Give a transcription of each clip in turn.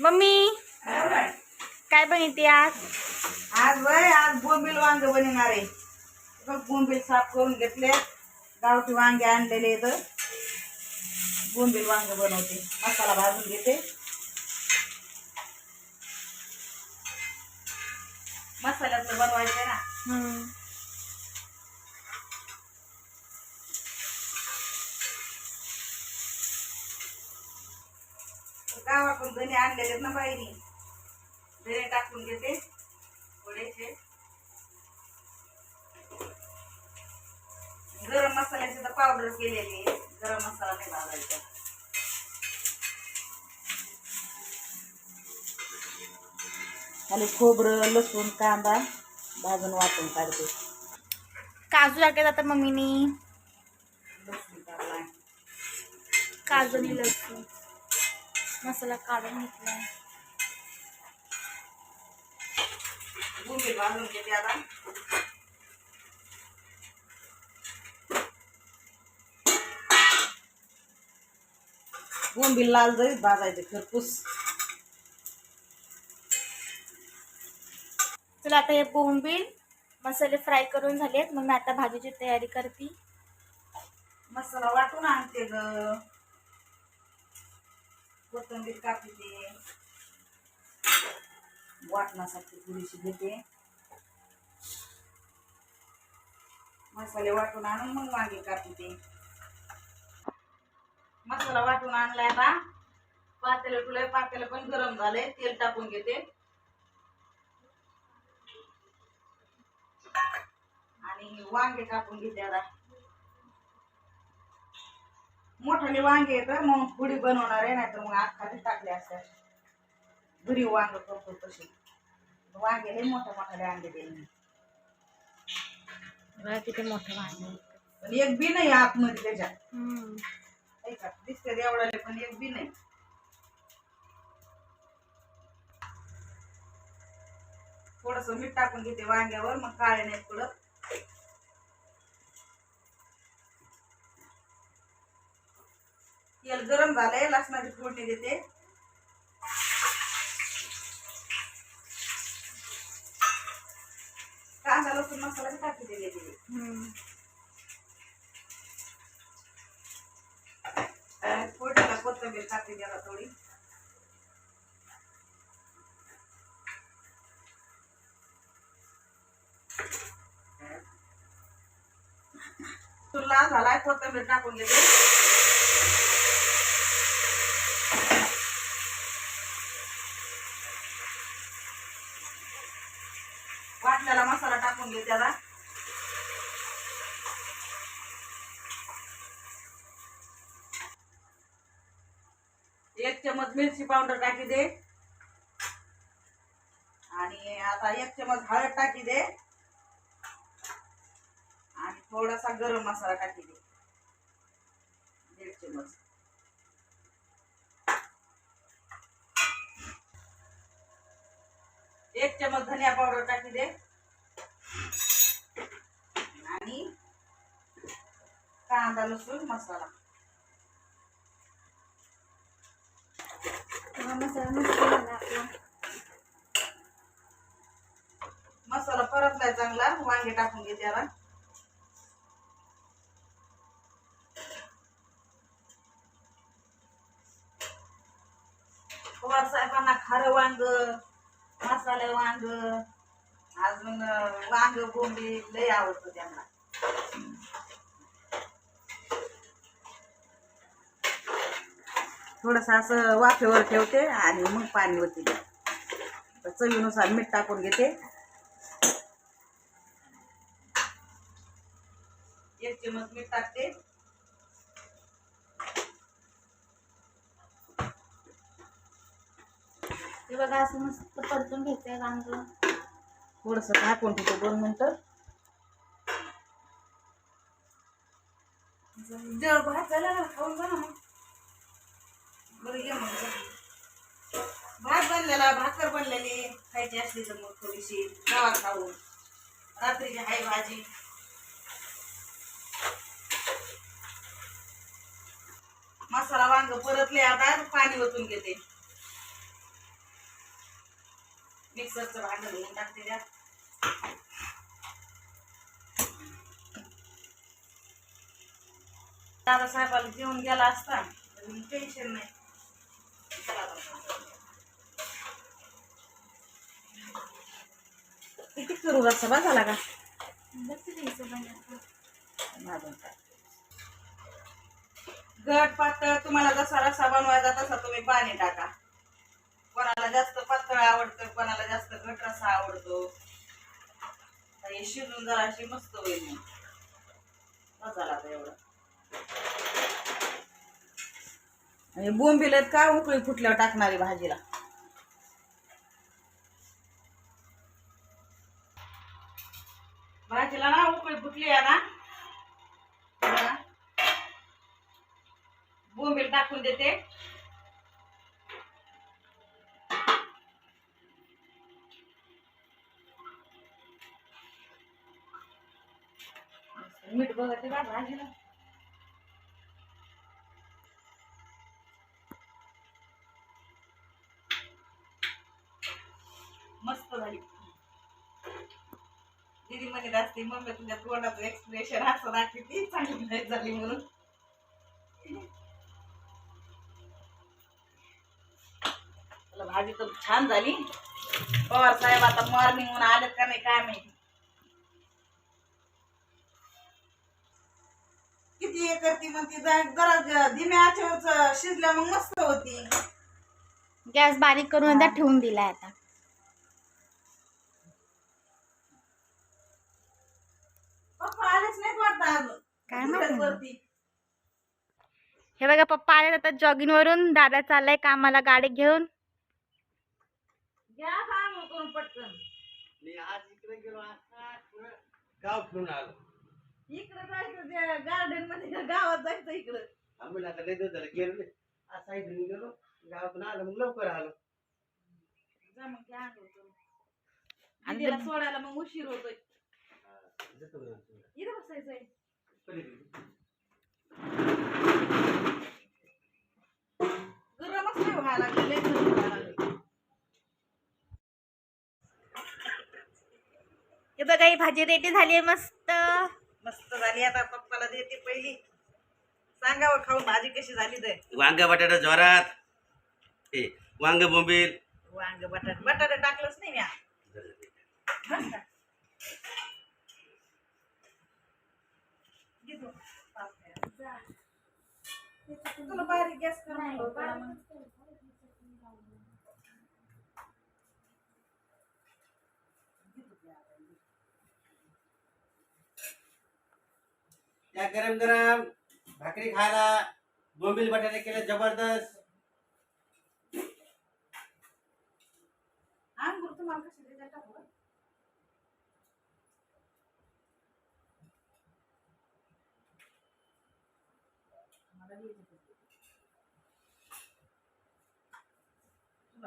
Mummy काय बनवते आज? आज वय आज बोंबील वांग बनवणार आहे. बघ बोंबील साफ करून घेतले. गावठी वांगे आणलेले तर बोंबील वांग बनवते. मसाला भाजून घेते. मसाल्याचं बनवायचं ना. धने आणलेले ना बाईनी. धने टाकून घेते. थोडेसे गरम मसाल्याची तर पावडर केलेली आहे गरम मसाला नाही भाजायचा. खाली खोबरं लसूण कांदा भाजून वाटून काढते. काजू टाकले जातात मम्मीनी. लसूण काढला काजू आणि लसूण. मसाला काढून घेतलाय. बोंबील भाजून घेते आता. लाल जरीत भाजायचे खरपूस. चला आता हे बोंबील मसाले फ्राय करून झालेत. मग मी आता भाजीची तयारी करते. मसाला वाटून आणते ग. कोथिंबीर कापते वाटण्यासाठी थोडीशी घेते मसाले वाटून आणून मग वांगे कापते मसाला वाटून आणलाय आता. पातेलं तुला पातेलं पण गरम झाले तेल टाकून घेते. आणि वांगे कापून घेते आता. मोठाले वांगे येतं मग पुडी बनवणार आहे नाही तर मग आत खाली टाकले असतात घरी वांग करतो तसे वांगे लय मोठ्या मोठाले अंडे दिले किती मोठं भाजी पण एक बी नाही आतमध्ये त्याच्यात. हम्म. नाही का? दिसते एवढाले पण एक बी नाही. थोडस मीठ टाकून घेते वांग्यावर मग काळे नाही थोडं फोडणी देते. कांदा लसूण मसाला टाकी दिलेली. फोडणीला कोथिंबीर टाकते त्याला थोडी. तुला झालाय कोथिंबीर टाकून घेते वाटल्याला मसाला टाकून घे त्याला. एक चमच मिरची पावडर टाकी दे. आणि आता एक चमच हळद टाकी दे. आणि थोडासा गरम मसाला टाकी दे. दीड चमच एक चमच धनिया पावडर टाकी दे आणि कांदा लसूण मसाला. मसाला मस्त झाला आपला. मसाला परतलाय चांगला. वांगे टाकून घे त्याला पवार साहेबांना खारं वांग मसाले वांग अजून वांग बोंबी लय आवडतं त्यांना. थोडस असं वाफेवर ठेवते आणि मग पाणी वरती देते चवीनुसार मीठ टाकून घेते. एक चमच मीठ टाकते. हे बघा असं मस्त परतून घ्यायचंय वांग थोडस टाकून ठेवतो दोन मिनिटं. जळ भात झाला ना खाऊन जा ना मग. बरं ये मग भात बनलेला भाकर बनलेली. खायची असली तर मग थोडीशी गावात खाऊ. रात्रीची हाय भाजी. मसाला वांग परतले आता पाणी ओतून घेते. मिक्सरचं भांडं घेऊन टाकते त्यात. दादा साहेबाला जेवण गेला असता. टेन्शन नाही. किती करू रस्सा बा झाला का. घट पातळ तुम्हाला जसा रस्सा बनवायचा तसा तुम्ही पाणी टाका. कोणाला जास्त पातळ आवडतं कोणाला जास्त घट रस्सा आवडतो. हे शिजून जरा अशी मस्त होईल आता एवढं. आणि बोंबिलत का? उकळी फुटल्यावर टाकणारी भाजीला. भाजीला ना उकळी फुटली आहे ना बोंबील टाकून देते. मीठ बघते का भाजीला. म्हणत असते मम्मी तुझ्या तोंडाचं एक्सप्रेशन असं दाखवी ती चांगली नाही झाली म्हणून. भाजी तर छान झाली. पवार साहेब आता मॉर्निंग म्हणून आलेत का नाही काय माहिती. किती हे करते मग ती जरा धीम्या आचेवर शिजल्या मग मस्त होती. गॅस बारीक करून आता ठेवून दिलाय आता पप्पा आलेच नाहीत वाटतं अजून काय माहिती मग. वरती. हे बघा पप्पा आले आता जॉगिंग वरून दादा चाललाय कामाला गाडी घेऊन घ्या काम करून पटकन मी आज इकडे गेलो आता पुरं गाव फिरून आलो इकडे जायचं गार्डनमध्ये का गावात जायचं इकडं आम्ही आता लय दिवस झालं गेलो नाही आज साईडून गेलो गावातून आलो मग लवकर आलो जा मग घ्या. आणि सोडायला मग उशीर होतोय हा. इथं बसायचंय. गरमच नाही व्हायला लागलं हे बघा ही भाजी रेडी झाली आहे मस्त. मस्त झाली आता पप्पाला देते पहिली. सांगावं खाऊन भाजी कशी झाली तर. वांग बटाटा जोरात. ए वांग बोंबील. वांग बटाटे बटाटे टाकलंच नाही मी आज. बस का? घे तू. पाच तुला बारीक गॅस कर म्हणलं होतं ना मग. त्या गरम गरम भाकरी खायला बोंबील बटाटे केले जबरदस्त. अंगूर तुम्हाला कशी देतात टाकू का? मला द्यायची होती. तुला खायची.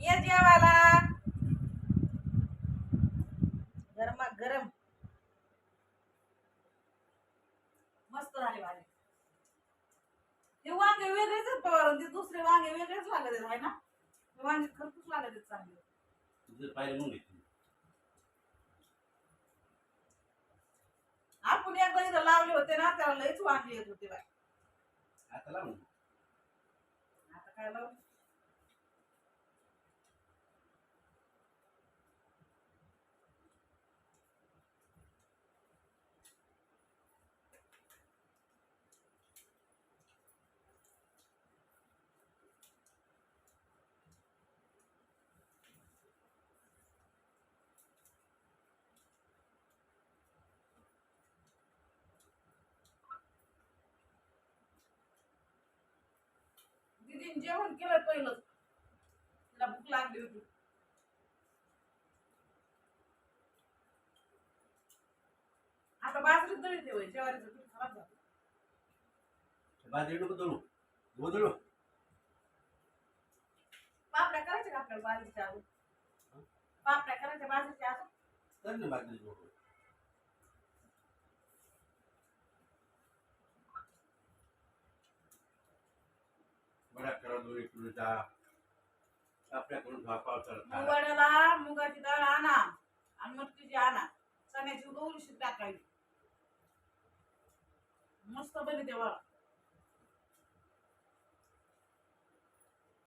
ये जेवायला गरमा गरम. मस्त झाले भाजी. हे वांगे वेगळेच आहेत पवार ते दुसरे वांगे वेगळेच लागत आहेत आहे ना? वांगे खरपूस लागत आहेत चांगले. तुझं पाहिलं मग घेतली. आपण एकदा इथं लावले होते ना त्याला लईच वांगे येत होते बाय आता लाव ना. आता काय लावलं दिदीन जेवण केलं पहिलं तिला भूक लागली होती. आता बाजरीत आहे होय, ज्वारीचं पीठ खराब झालं. बाजरी नको गोदळू पापड्या करायच्या का आपल्याला बाजरीच्या अजून? पापड्या करायच्या बाजरीच्या अजून? कर ना बाजरी करा जा आपल्याकडून भाव पावसाळा खायला. मुगाड्याला मुगाची डाळ आणा आणि मटकीची आणा. चण्याची गौरीशी टाकायची मस्त बनी तेव्हा